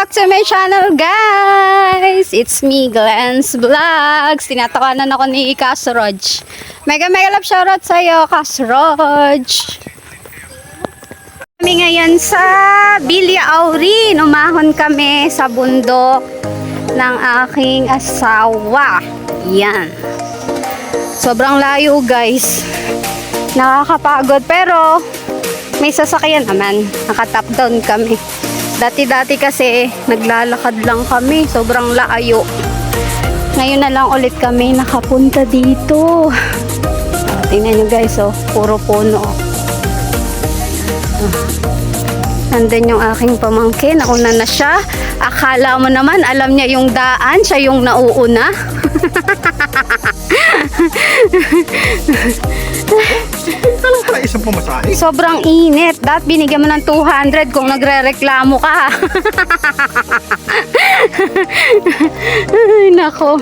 Back to my channel, guys! It's me, Glenn's Vlogs. Tinatawanan ako ni Kasroj. Mega mega love shoutout sa'yo, Kasroj. Kami ngayon sa Bilya Aurin. Umahon kami sa bundok ng aking asawa. Yan. Sobrang layo, guys. Nakakapagod, pero may sasakyan naman. Naka-top down kami. Dati-dati kasi naglalakad lang kami. Sobrang layo. Ngayon na lang ulit kami nakapunta dito. Tingnan nyo guys, oh, puro puno. Oh. Nandun yung aking pamangkin. Nauna na siya. Akala mo naman, alam niya yung daan. Siya yung nauuna. Talang pala isang pumasahe. Sobrang init. Dapat binigyan mo ng 200 kung nagre-reklamo ka. Ay, nako.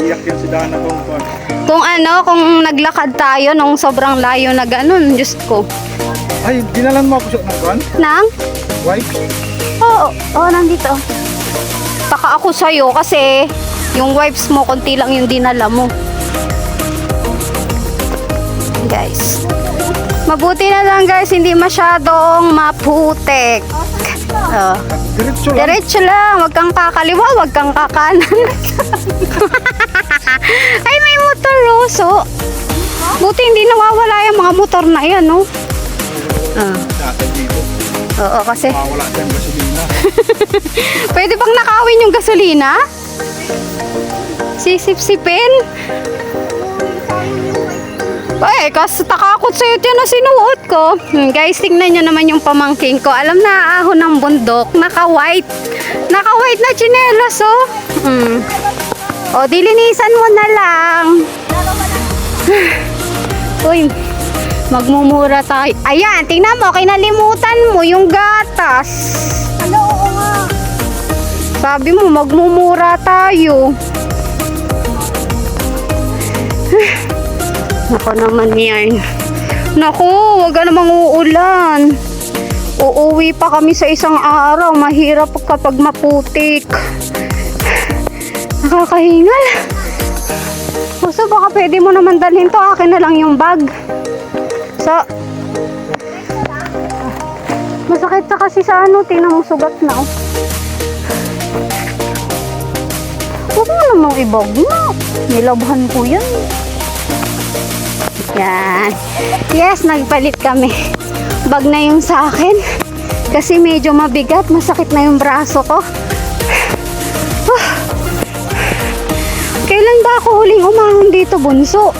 Iyak yan si Dana kung kung ano, kung naglakad tayo nung sobrang layo na ganun, Diyos ko. Ay, dinalan mo ako sa ng kwan? Nang? Wipes? Oo, oh, nandito. Taka ako sa'yo kasi yung wipes mo, konti lang yung dinala mo. Guys. Mabuti na lang guys, hindi masyadong maputek. Oh. Diretso lang. Diretso lang, wag kang kakaliwa, wag kang kakanan. Ay, may motor, Roso. Buti hindi nawawala yung mga motor na yan, no? Ah, Dati dito. oo, kasi pwede bang nakawin yung gasolina? Sisip-sipin? Ay, kasi takakot sa'yo yan na sinuot ko. Hmm, guys, tingnan nyo naman yung pamangking ko. Alam na, ahon ng bundok. Naka-white. Naka-white na chinelas, oh. Hmm. O, dilinisan mo na lang. Uy, magmumura tayo. Ayan, tingnan mo, kinalimutan mo yung gatas. Ano. Sabi mo, magmumura tayo. Nako naman yan. Naku, wag namang uulan. Uuwi pa kami sa isang araw. Mahirap kapag maputik. Nakakahingal. Gusto baka pwede mo naman dalhin to. Akin na lang yung bag. So, masakit sa kasi sa ano. Tingnan sugat na oh. Huwag mo namang ibag mo. Nilabhan ko yan. Yan. Yes, nagpalit kami. Bag na yung sa akin. Kasi medyo mabigat. Masakit na yung braso ko. Ah. Kailan ba ako huling umahon dito, bunso?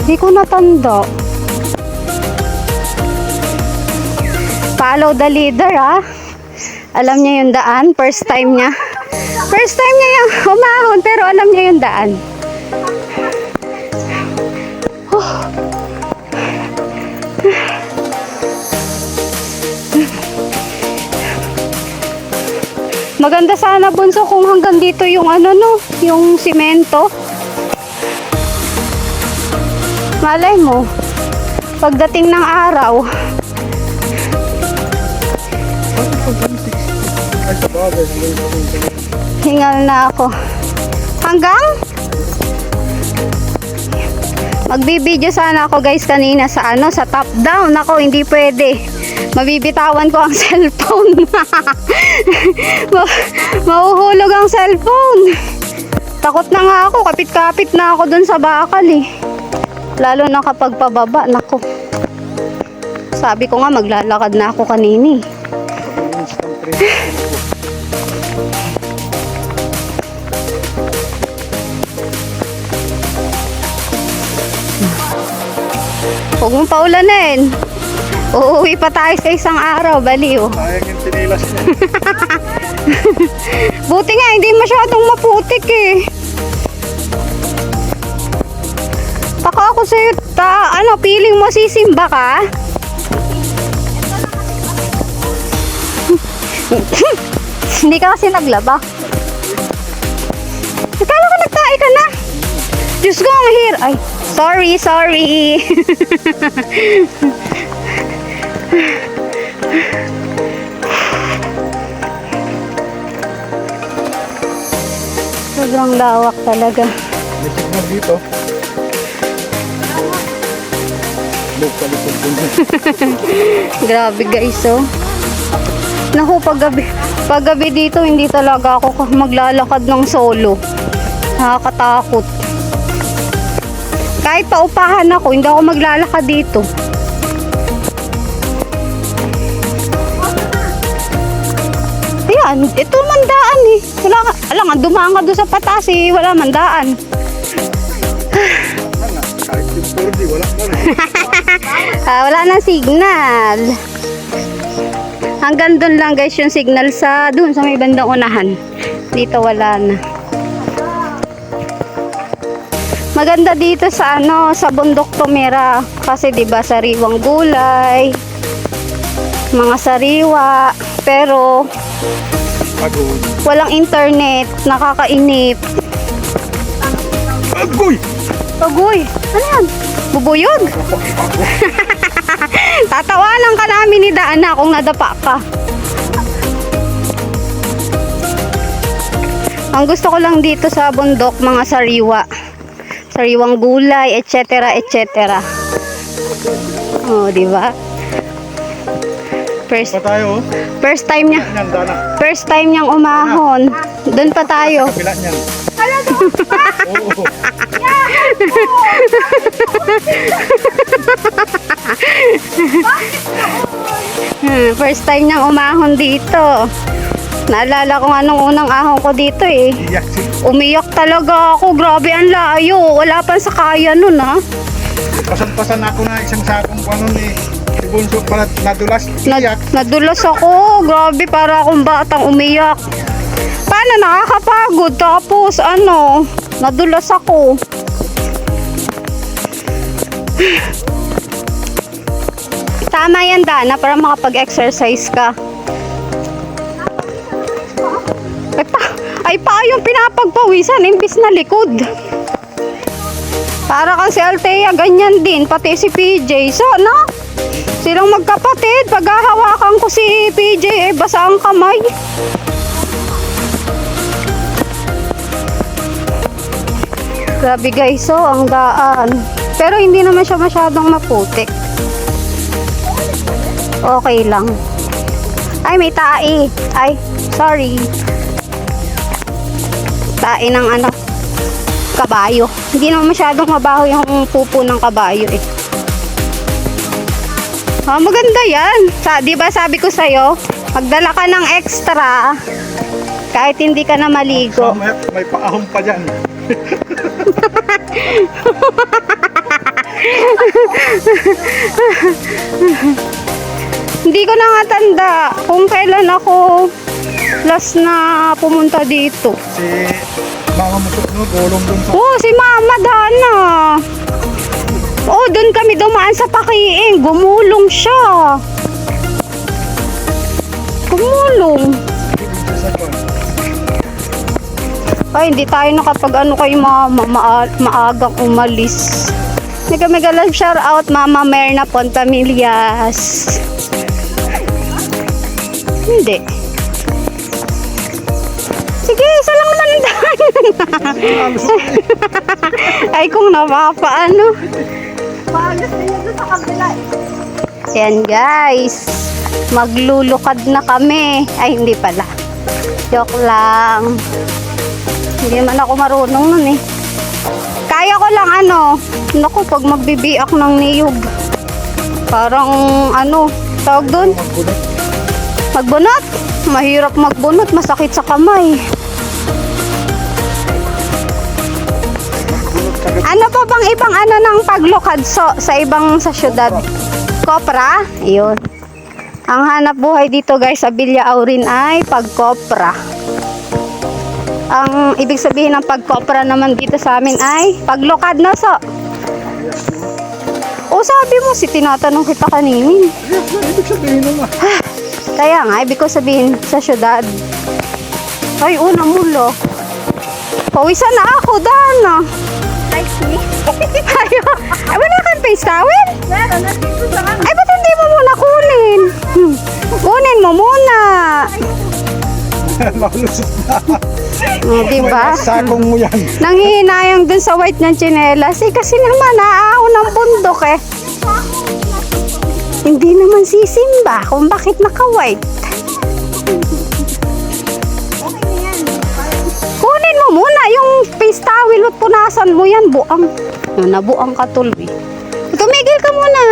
Hindi ko natanda. Follow the leader, ah. Alam niya yung daan. First time niya. First time niya yung umahon, pero alam niya yung daan. Maganda sana bunso kung hanggang dito yung ano no, yung simento. Malay mo, pagdating ng araw, Ay, sa bagay. Hingal na ako. Hanggang? Magbibideo sana ako guys kanina sa ano, sa top down. Ako, hindi pwede. Mabibitawan ko ang cellphone. Ma- Mahuhulog ang cellphone. Takot na nga ako, kapit-kapit na ako dun sa bakal eh. Lalo na kapag pababa, nako. Sabi ko nga maglalakad na ako kanini. Huwag mong paulanin. Uuwi pa tayo sa isang araw, baliw. Sayang yung tinilas niya. Buti nga, hindi masyadong maputik eh. Taka ako sa'yo, ta, ano, feeling mo sisimba ka? hindi ka kasi naglaba. Akala ko nagtae ka na. Diyos ko, ang hir. Ay, Sorry, sorry. Sobrang lawak talaga. May signal dito. Grabe guys, oh. Naku, paggabi, paggabi dito, hindi talaga ako maglalakad ng solo. Nakakatakot. Kahit paupahan ako, hindi ako maglalakad dito. Ayan, ito mandaan eh. Wala ka, alam nga, dumaan ka doon sa patas eh. Wala mandaan. Wala. Kahit yung 4G, wala na rin. Ah, wala nang signal. Hanggang doon lang guys yung signal sa doon sa may bandang unahan. Dito wala na. Maganda dito sa ano sa bundok tumira kasi 'di ba sariwang gulay, mga sariwa, pero Pagod. walang internet, nakakainip. Agoy! Agoy, ano yan? Bubuyog? Tatawanan ka namin ni Dana kung nadapa ka. Ang gusto ko lang dito sa bundok, mga sariwa. Sariwang gulay, etc. etc. Oh, di ba? First, Pa tayo, oh. first time niya. First time niyang umahon. Doon pa tayo. Kapila niyan. Oo. Hmm, first time niyang umahon dito. Naalala ko nga nung unang ahon ko dito eh. Iyak si. Umiyak talaga ako. Grabe ang layo. Wala pa sa kaya nun ha. Pasan-pasan ako na isang sakong ano ni si Bunso pala nadulas. Nad- Iyak. nadulas ako. Grabe para akong batang umiyak. Paano nakakapagod? Tapos ano, nadulas ako. Tama yan, Dana, para makapag-exercise ka. Ay pa yung pinapagpawisan imbis na likod. Para kang si Althea, ganyan din, pati si PJ. So, no? Silang magkapatid, pag hahawakan ko si PJ, eh, basa ang kamay. Grabe guys, so ang daan. Pero hindi naman siya masyadong maputik. Okay lang. Ay, may tae. Ay, sorry. Tae ng ano, kabayo. Hindi naman masyadong mabaho yung pupo ng kabayo eh. Ah, maganda yan. Sa, di ba sabi ko sa'yo, magdala ka ng extra kahit hindi ka na maligo. May, may paahon pa dyan. Hindi ko na nga tanda kung kailan ako last na pumunta dito. Si Mama Musok no, gulong dun sa Oh, si Mama Dana. Oh, doon kami dumaan sa pakiing. Gumulong siya. Gumulong. Ay, hindi tayo nakapag ano kay mama, maa- maagang umalis. Mega mega love shout out Mama Merna Pontamilyas. Hindi. Ay, kung napapaano. Magas na yun sa kabila. Yan guys. Maglulukad na kami. Ay, hindi pala. Joke lang. Hindi naman ako marunong nun eh. Kaya ko lang ano. Naku, pag magbibiak ng niyog. Parang ano, tawag doon? Magbunot. Magbunot. Mahirap magbunot, masakit sa kamay. Ibang ano ng paglukad so, sa ibang sa syudad? Kopra? Yun. Ang hanap buhay dito guys sa Villa Aurin ay pagkopra. Ang ibig sabihin ng pagkopra naman dito sa amin ay paglukad na so. O sabi mo si tinatanong kita na, ibig sabihin naman. Kaya nga, ibig ko sabihin sa syudad. Ay, una mulo. Pawisan na ako, Dana. Nice me. Ay, wala kang face towel? Meron, nandito sa. Ay, ba't hindi mo muna kunin? Hmm. Kunin mo muna. Malusot na. O, diba? Sakong mo yan. Nanghihinayang dun sa white ng tsinelas. Eh, kasi naman, naaahon ng bundok eh. Hindi naman sisimba kung bakit naka-white. Face towel at punasan mo yan, buang. Ano, nabuang ka tuloy. Tumigil ka muna.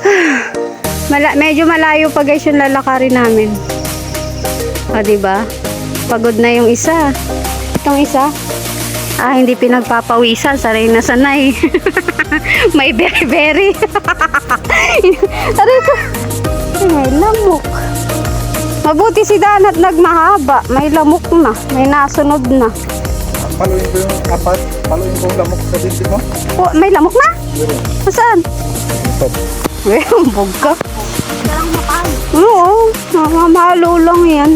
Mala medyo malayo pa guys yung lalakarin namin. O, diba? Pagod na yung isa. Itong isa. Ah, hindi pinagpapawisan. Sanay na sanay. May berry-berry. Aray ko. Ay, lamok. Mabuti si Danat nagmahaba. May lamok na. May nasunod na. Paluin ko yung apat. Paluin ko yung lamok sa binti mo. Oh, may lamok na? Meron. Saan? Ito. Eh, ang bugka. Oo, namamalo lang yan.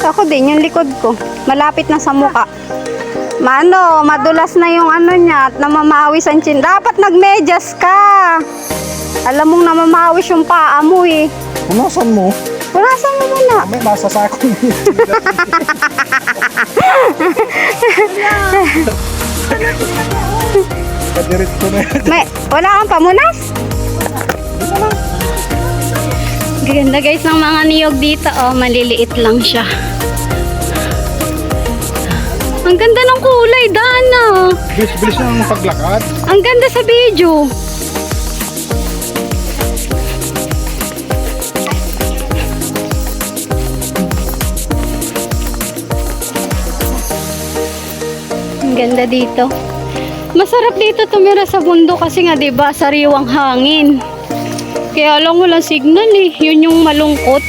Ako din, yung likod ko. Malapit na sa muka. Mano, madulas na yung ano niya at namamawis ang chin. Dapat nagmedyas ka. Alam mong namamawis yung paa mo eh. Punasan mo. Punasan mo muna. May nasa sakong Kadirit ko na yan. May, wala kang pamunas? Ganda guys ng mga niyog dito. Oh, maliliit lang siya. Ang ganda ng kulay, Dana. Bilis-bilis ang paglakad. Ang ganda sa video. Ang ganda dito. Masarap dito tumira sa bundok kasi nga 'di ba sariwang hangin. Kaya lang walang signal eh. Yun yung malungkot.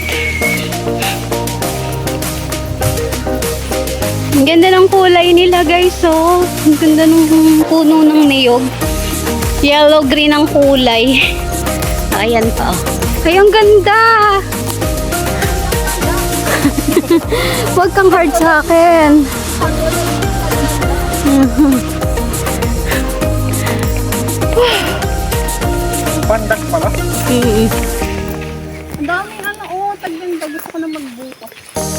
Ang ganda ng kulay nila guys oh. Ang ganda ng puno ng niyog. Yellow green ang kulay. Ayan pa oh. Ay, ang ganda! Huwag kang hard sa akin. Pandak pala. Mm. Ang dami ano, oh, taglinda. Gusto ko na magbuko.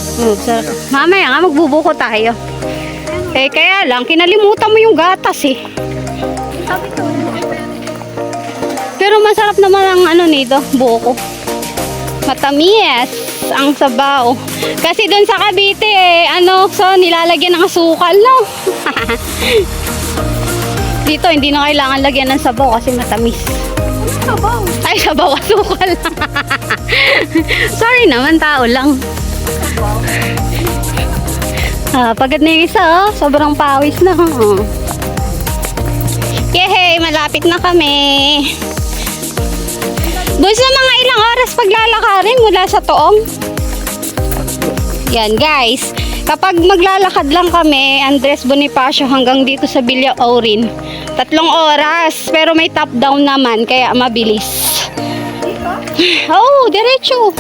Mm, sarap. Mamaya nga, magbubuko tayo. Eh, kaya lang, kinalimutan mo yung gatas eh. Pero masarap naman ang ano nito, buko. Matamis ang sabaw. Kasi doon sa Cavite, eh, ano, so nilalagyan ng asukal, no? Dito, hindi na kailangan lagyan ng sabaw kasi matamis. sabaw? Ay, sabaw asukal. Sorry naman, tao lang. Ah, pagod na yung isa, oh. Sobrang pawis na, oh. Yehey, malapit na kami. Doon sa mga ilang oras paglalakarin mula sa toong. Yan, guys. Kapag maglalakad lang kami, Andres Bonifacio hanggang dito sa Villa Aurin. Tatlong oras, pero may top down naman, kaya mabilis. Oh, diretso.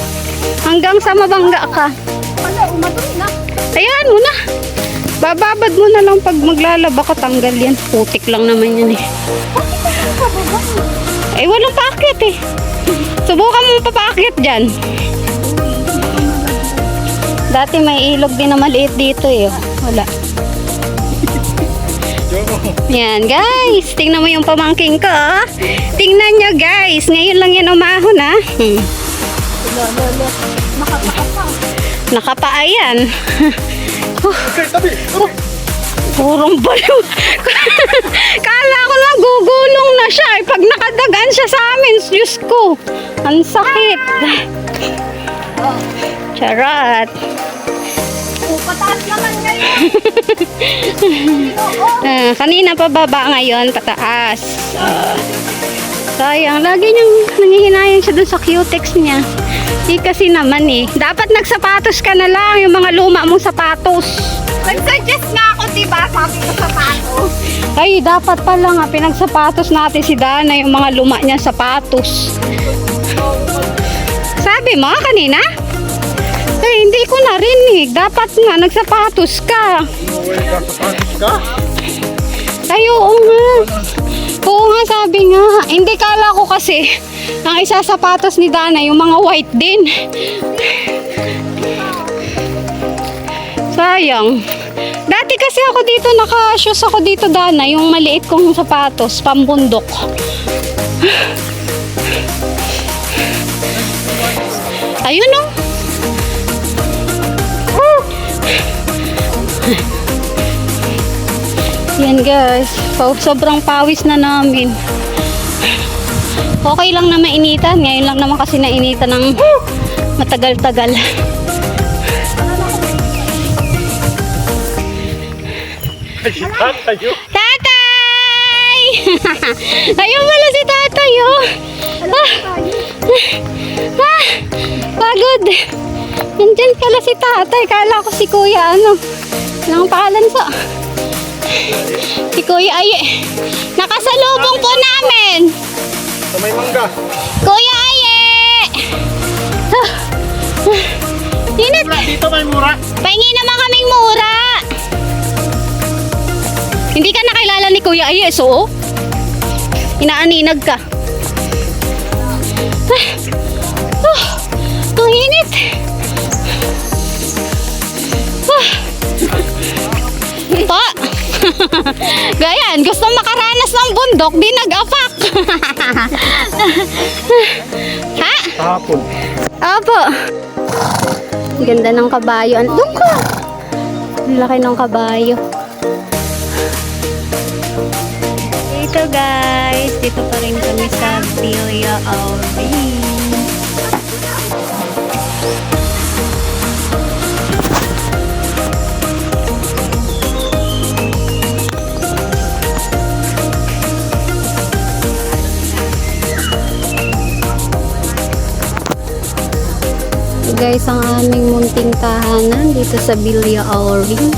Hanggang sa mabangga ka. Ayan mo na. Bababad mo na lang pag maglalaba ka, tanggal yan. Putik lang naman yan eh. Eh, walang packet eh. Subukan mo papakit dyan. Dati may ilog din na maliit dito eh. Wala. Yan guys, tingnan mo yung pamangking ko. ah. Tingnan nyo guys, ngayon lang yan umahon ha. Hmm. Lolo, nakapakapa. Nakapaayan. Okay, tabi. tabi. Purong baliw. Kala ko lang gugulong na siya. Eh, pag nakadagan siya sa amin, Diyos ko. Ang sakit. Charot. Oh, pataas naman ngayon. Ah, kanina pa baba ngayon, pataas. Ah, sayang. Lagi niyang nangihinayang siya dun sa cutex niya. Di kasi naman eh. Dapat nagsapatos ka na lang, yung mga luma mong sapatos. Nag-suggest nga ako, diba? Sabi ko sa pato. Ay, dapat pala nga, pinagsapatos natin si Dana yung mga luma niya sapatos. Sabi mo kanina? Eh, hindi ko narinig. Dapat nga, nagsapatos ka. Pangis ka. Ay, oo nga. Oo nga, sabi nga. Hindi kala ko kasi, ang isa sapatos ni Dana, yung mga white din. Sayang. Dati kasi ako dito, naka-shoes ako dito, Dana, yung maliit kong sapatos, pambundok. Ayun oh. Yan guys, sobrang pawis na namin. Okay lang na mainitan. Ngayon lang naman kasi nainitan ng matagal-tagal. Tatay! Ayun pala si tatay oh. Ah, ah, pagod. Nandyan pala si tatay. Kala ko si kuya ano. Anong pangalan sa? Si kuya ay nakasalubong po namin. Sa may mangga. Kuya Aye! Ah, ah, Init! Dito may mura. Pahingi naman kaming mura! Hindi ka nakilala ni Kuya Aye, so? Inaaninag ka. Ah, ah, ang init! Ah. Gayan, gusto makaranas ng bundok, di nag-apak. ha? Kahapon. Apo. Ang Ganda ng kabayo. An- Doon ka. Ang laki ng kabayo. Dito guys. Dito pa rin kami sa Villa Aurin. Guys ang aming munting tahanan dito sa Villa Aurin.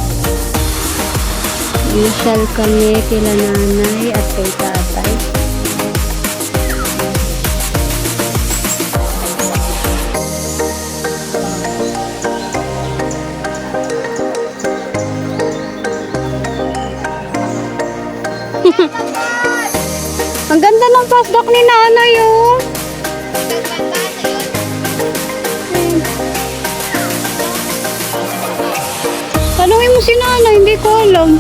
Initial kami kila nanay at kay tatay. Ang ganda ng pasdok ni nanay oh. Si Nana, hindi ko alam.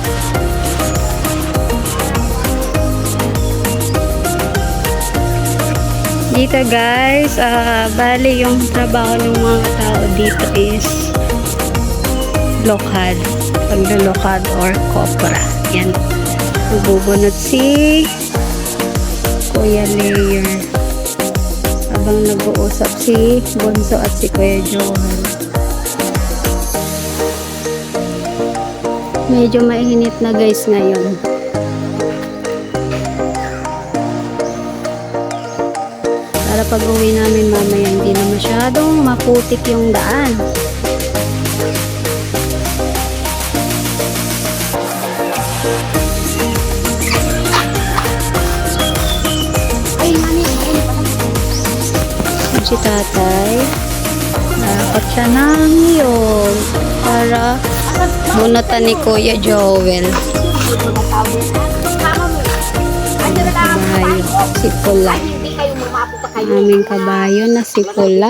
Dito guys, ah bali yung trabaho ng mga tao dito is lokad. Paglulokad or kopra. Yan. Nagbubunot si Kuya Layer. Habang nag-uusap si Bonso at si Kuya Johan. Medyo mainit na guys ngayon. Para pag uwi namin mamaya hindi na masyadong maputik yung daan. Si tatay, nakakot siya ng niyog para bunutan ni Kuya Joel. Kabayo, si Pula. Aming kabayo na si Pula.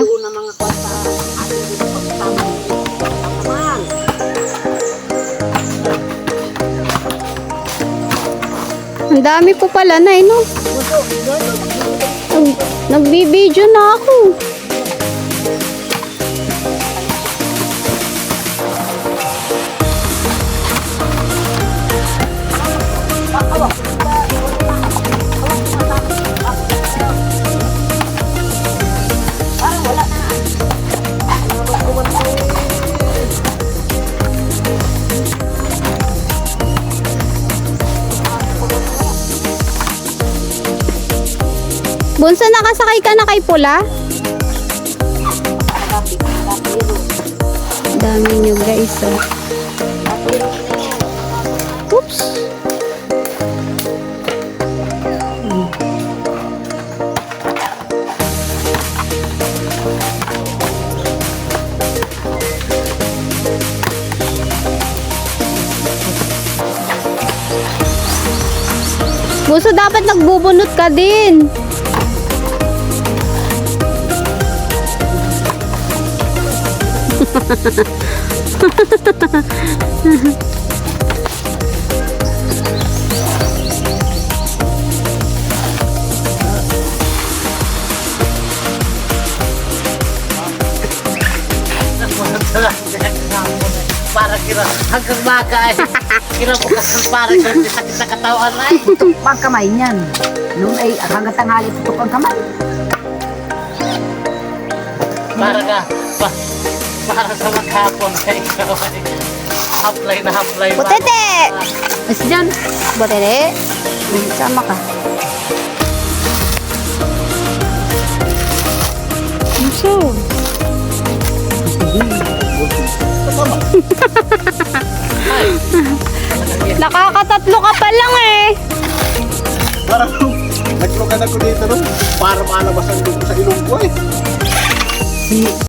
Ang dami po pala na, eh, no? Nag, nagbibideo na ako. Bunso, nakasakay ka na kay Pula? Dami nyo guys, oh. Oops. Hmm. Bunso, dapat nagbubunot ka din. Para kira hanggang maga eh. Kira bukasan para kira sakit sa katawan ay. Tutok ang kamay niyan. Nung ay hanggang tanghali tutok ang kamay. Para ka pa, para sa maghapon ay ikaw ay haplay na haplay. Butete! Mas dyan. Butete? Sama ka. Bunso. Nakakatatlo ka pa lang eh. Parang naglokan ako dito ron. Para malabas ang dugo sa ilong ko eh.